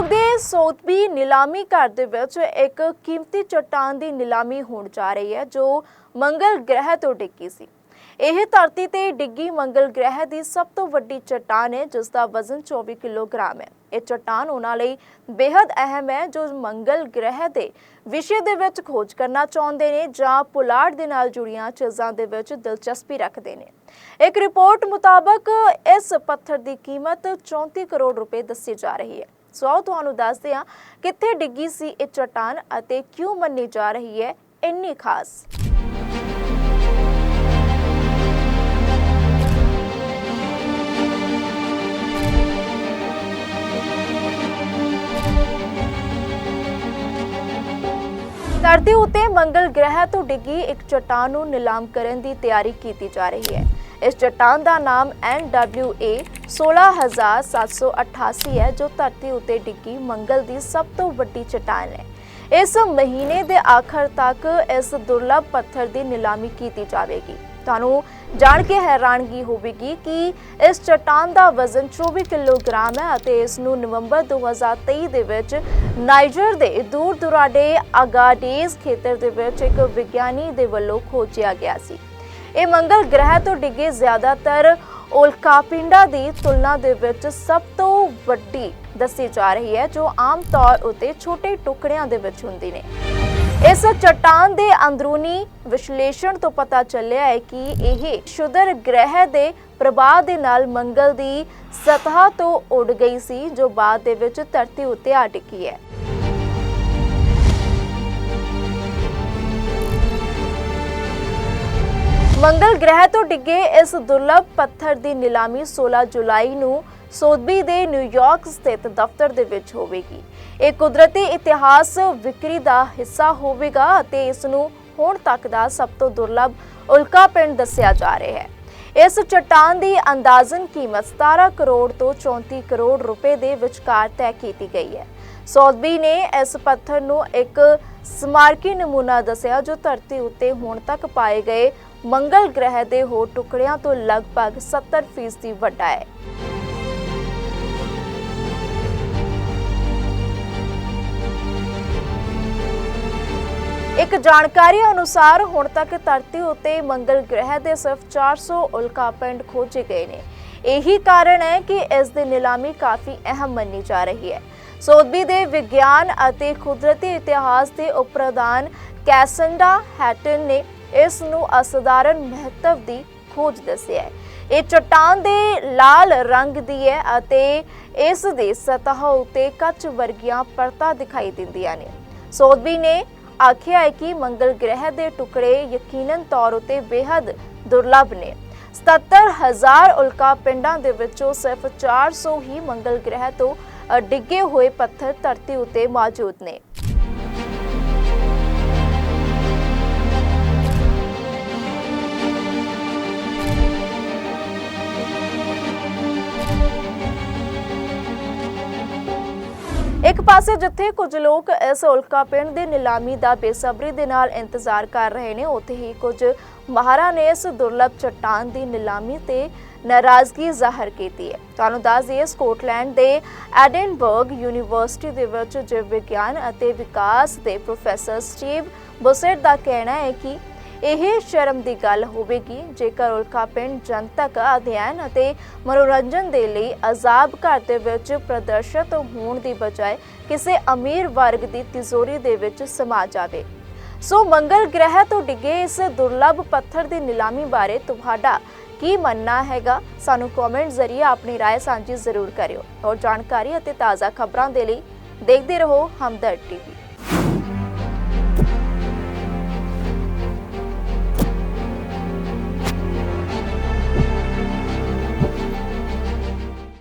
ਸੌਤਬੀ ਨਿਲਾਮੀ ਘਰ ਦੇ ਵਿੱਚ ਇੱਕ ਕੀਮਤੀ ਚਟਾਨ ਦੀ ਨਿਲਾਮੀ ਹੋਣ ਜਾ ਰਹੀ ਹੈ, ਜੋ ਮੰਗਲ ਗ੍ਰਹਿ ਤੋਂ ਡਿੱਗੀ ਸੀ। ਇਹ ਧਰਤੀ ਤੇ ਡਿੱਗੀ ਮੰਗਲ ਗ੍ਰਹਿ ਦੀ ਸਭ ਤੋਂ ਵੱਡੀ ਚਟਾਨ ਹੈ, ਜਿਸ ਦਾ ਵਜ਼ਨ 24 ਕਿਲੋਗ੍ਰਾਮ ਹੈ। ਇਹ ਚਟਾਨ ਉਹਨਾਂ ਲਈ ਬੇहद ਅਹਿਮ ਹੈ, ਜੋ ਮੰਗਲ ਗ੍ਰਹਿ ਦੇ ਵਿਸ਼ੇ ਦੇ ਵਿੱਚ ਖੋਜ ਕਰਨਾ ਚਾਹੁੰਦੇ ਨੇ ਜਾਂ ਪੁਲਾੜ ਦੇ ਨਾਲ ਜੁੜੀਆਂ ਚੀਜ਼ਾਂ ਦੇ ਵਿੱਚ ਦਿਲਚਸਪੀ ਰੱਖਦੇ ਨੇ। ਇੱਕ ਰਿਪੋਰਟ ਮੁਤਾਬਕ, ਇਸ ਪੱਥਰ ਦੀ ਕੀਮਤ 34 ਕਰੋੜ ਰੁਪਏ ਦੱਸੀ ਜਾ ਰਹੀ ਹੈ। ਸੋ ਆਓ ਤੁਹਾਨੂੰ ਦੱਸਦੇ ਹਾਂ ਕਿੱਥੇ ਡਿੱਗੀ ਸੀ ਇਹ ਚਟਾਨ ਅਤੇ ਕਿਉਂ ਮੰਨੀ ਜਾ ਰਹੀ ਹੈ ਇੰਨੀ ਖਾਸ। ਧਰਤੀ ਉਤੇ ਮੰਗਲ ਗ੍ਰਹਿ ਤੋਂ ਡਿੱਗੀ ਇੱਕ ਚਟਾਨ ਨੂੰ ਨਿਲਾਮ ਕਰਨ ਦੀ ਤਿਆਰੀ ਕੀਤੀ ਜਾ ਰਹੀ ਹੈ। ਇਸ ਚਟਾਨ ਦਾ ਨਾਮ NWA 16788 ਹੈ, ਜੋ ਧਰਤੀ ਉਤੇ ਡਿੱਗੀ ਮੰਗਲ ਦੀ ਸਭ ਤੋਂ ਵੱਡੀ ਚਟਾਨ ਹੈ। ਇਸ ਮਹੀਨੇ ਦੇ ਆਖਰ ਤੱਕ ਇਸ ਦੁਰਲੱਭ ਪੱਥਰ ਦੀ ਨਿਲਾਮੀ ਕੀਤੀ ਜਾਵੇਗੀ। ਤੁਹਾਨੂੰ ਜਾਣ ਕੇ ਹੈਰਾਨਗੀ ਹੋਵੇਗੀ ਕਿ ਇਸ ਚਟਾਨ ਦਾ ਵਜ਼ਨ 24 ਕਿਲੋਗ੍ਰਾਮ ਹੈ ਅਤੇ ਇਸ ਨੂੰ ਨਵੰਬਰ 2023 ਦੇ ਵਿੱਚ ਨਾਈਜਰ ਦੇ ਦੂਰ ਦੁਰਾਡੇ ਅਗਾਡੇਜ਼ ਖੇਤਰ ਦੇ ਵਿੱਚ ਇੱਕ ਵਿਗਿਆਨੀ ਦੇ ਵੱਲੋਂ ਖੋਜਿਆ ਗਿਆ ਸੀ। ਇਹ ਮੰਗਲ ਗ੍ਰਹਿ ਤੋਂ ਡਿੱਗੇ ਜ਼ਿਆਦਾਤਰ ਉਲਕਾਪਿੰਡਾਂ ਦੀ ਤੁਲਨਾ ਦੇ ਵਿੱਚ ਸਭ ਤੋਂ ਵੱਡੀ ਦੱਸੀ ਜਾ ਰਹੀ ਹੈ, ਜੋ ਆਮ ਤੌਰ ਉਤੇ ਛੋਟੇ ਟੁਕੜਿਆਂ ਦੇ ਵਿੱਚ ਹੁੰਦੀ ਨੇ। ਇਸ ਚਟਾਨ ਦੇ ਅੰਦਰੂਨੀ ਵਿਸ਼ਲੇਸ਼ਣ ਤੋਂ ਪਤਾ ਚੱਲਿਆ ਹੈ ਕਿ ਇਹ ਸ਼ੁਦਰ ਗ੍ਰਹਿ ਦੇ ਪ੍ਰਭਾਵ ਦੇ ਨਾਲ ਮੰਗਲ ਦੀ ਸਤਹ ਤੋਂ ਉੱਡ ਗਈ ਸੀ, ਜੋ ਬਾਅਦ ਦੇ ਵਿੱਚ ਧਰਤੀ ਉੱਤੇ ਆ ਟਿਕੀ ਹੈ। ਮੰਗਲ ਗ੍ਰਹਿ ਤੋਂ ਡਿੱਗੇ ਇਸ ਦੁਰਲੱਭ ਪੱਥਰ ਦੀ ਨਿਲਾਮੀ 16 ਜੁਲਾਈ ਨੂੰ ਸੋਥਬੀ ਦੇ ਨਿਊਯਾਰਕ ਸਥਿਤ ਦਫ਼ਤਰ ਦੇ ਵਿੱਚ ਹੋਵੇਗੀ। ਇਹ ਕੁਦਰਤੀ ਇਤਿਹਾਸ ਵਿਕਰੀ ਦਾ ਹਿੱਸਾ ਹੋਵੇਗਾ ਅਤੇ ਇਸ ਨੂੰ ਹੁਣ ਤੱਕ ਦਾ ਸਭ ਤੋਂ ਦੁਰਲੱਭ ਉਲਕਾ ਪਿੰਡ ਦੱਸਿਆ ਜਾ ਰਿਹਾ ਹੈ। ਇਸ ਚਟਾਨ ਦੀ ਅੰਦਾਜ਼ਨ ਕੀਮਤ 17 ਕਰੋੜ ਤੋਂ 34 ਕਰੋੜ ਰੁਪਏ ਦੇ ਵਿਚਕਾਰ ਤੈਅ ਕੀਤੀ ਗਈ ਹੈ। ਸੌਦਬੀ ਨੇ ਇਸ ਪੱਥਰ ਨੂੰ ਇੱਕ ਸਮਾਰਕੀ ਨਮੂਨਾ ਦੱਸਿਆ ਜੋ ਧਰਤੀ ਉੱਤੇ ਹੁਣ ਤੱਕ ਪਾਏ ਗਏ ਮੰਗਲ ਗ੍ਰਹਿ ਦੇ ਹੋਰ ਟੁਕੜਿਆਂ ਤੋਂ ਲਗਭਗ 70% ਵੱਡਾ ਹੈ। ਇੱਕ ਜਾਣਕਾਰੀ ਅਨੁਸਾਰ ਹੁਣ ਤੱਕ ਧਰਤੀ ਉੱਤੇ ਮੰਗਲ ਗ੍ਰਹਿ ਦੇ ਸਿਰਫ 400 ਉਲਕਾਪਿੰਡ ਖੋਜੇ ਗਏ ਨੇ। ਇਹੀ ਕਾਰਨ ਹੈ ਕਿ ਇਸ ਦੀ ਨਿਲਾਮੀ ਕਾਫੀ ਅਹਿਮ ਮੰਨੀ ਜਾ ਰਹੀ ਹੈ। ਸੋਧਬੀ ਦੇ ਵਿਗਿਆਨ ਅਤੇ ਕੁਦਰਤੀ ਇਤਿਹਾਸ ਦੇ ਉਪਪ੍ਰਧਾਨ ਕੈਸੰਡਾ ਹੈਟਨ ਨੇ ਇਸ ਨੂੰ ਅਸਧਾਰਨ ਮਹੱਤਵ ਦੀ ਖੋਜ ਦੱਸਿਆ ਹੈ। ਇਹ ਚਟਾਨ ਦੇ ਲਾਲ ਰੰਗ ਦੀ ਹੈ ਅਤੇ ਇਸ ਦੀ ਸਤਹ ਉਤੇ ਕੱਚ ਵਰਗੀਆਂ ਪਰਤਾਂ ਦਿਖਾਈ ਦਿੰਦੀਆਂ ਨੇ। ਸੋਧਬੀ ਨੇ ਆਖਿਆ ਹੈ ਕਿ ਮੰਗਲ ਗ੍ਰਹਿ ਦੇ ਟੁਕੜੇ ਯਕੀਨਨ ਤੌਰ ਉਤੇ ਬੇहद ਦੁਰਲੱਭ ਨੇ। 77000 ਉਲਕਾ ਪਿੰਡਾਂ ਦੇ ਵਿੱਚੋਂ ਸਿਰਫ 400 ਹੀ ਮੰਗਲ ਗ੍ਰਹਿ ਤੋਂ ਡਿੱਗੇ ਹੋਏ ਪੱਥਰ ਧਰਤੀ ਉਤੇ ਮੌਜੂਦ ਨੇ। ਇੱਕ ਪਾਸੇ ਜਿੱਥੇ ਕੁਝ ਲੋਕ ਇਸ ਉਲਕਾ ਪਿੰਡ ਦੀ ਨਿਲਾਮੀ ਦਾ ਬੇਸਬਰੀ ਦੇ ਨਾਲ ਇੰਤਜ਼ਾਰ ਕਰ ਰਹੇ ਨੇ, ਉੱਥੇ ਹੀ ਕੁਝ ਮਹਾਰਾਂ ਨੇ ਇਸ ਦੁਰਲੱਭ ਚਟਾਨ ਦੀ ਨਿਲਾਮੀ ਤੇ ਨਾਰਾਜ਼ਗੀ ਜ਼ਾਹਰ ਕੀਤੀ ਹੈ। ਤੁਹਾਨੂੰ ਦੱਸ ਦਈਏ, ਸਕਾਟਲੈਂਡ ਦੇ ਐਡਨਬਰਗ ਯੂਨੀਵਰਸਿਟੀ ਦੇ ਵਿੱਚ ਜੀਵ ਵਿਗਿਆਨ ਅਤੇ ਵਿਕਾਸ ਦੇ ਪ੍ਰੋਫੈਸਰ ਸਟੀਵ ਬੁਸੇਟ ਦਾ ਕਹਿਣਾ ਹੈ ਕਿ ਇਹ ਸ਼ਰਮ ਦੀ ਗੱਲ ਹੋਵੇਗੀ ਜੇਕਰ ਉਲਕਾ ਪਿੰਡ ਜਨਤਕ ਅਧਿਐਨ ਅਤੇ ਮਨੋਰੰਜਨ ਦੇ ਲਈ ਅਜ਼ਾਬ ਘਰ ਦੇ ਵਿੱਚ ਪ੍ਰਦਰਸ਼ਿਤ ਹੋਣ ਦੀ ਬਜਾਏ ਕਿਸੇ ਅਮੀਰ ਵਰਗ ਦੀ ਤਿਜੋਰੀ ਦੇ ਵਿੱਚ ਸਮਾ ਜਾਵੇ ਸੋ ਮੰਗਲ ਗ੍ਰਹਿ ਤੋਂ ਡਿੱਗੇ ਇਸ ਦੁਰਲੱਭ ਪੱਥਰ ਦੀ ਨਿਲਾਮੀ ਬਾਰੇ ਤੁਹਾਡਾ ਕੀ ਮੰਨਣਾ ਹੈਗਾ ਸਾਨੂੰ ਕਮੈਂਟ ਜ਼ਰੀਏ ਆਪਣੀ رائے ਸਾਂਝੀ ਜ਼ਰੂਰ ਕਰਿਓ ਔਰ ਜਾਣਕਾਰੀ ਅਤੇ ਤਾਜ਼ਾ ਖਬਰਾਂ ਦੇ ਲਈ ਦੇਖਦੇ ਰਹੋ ਹਮਦਰਦ ਟੀਵੀ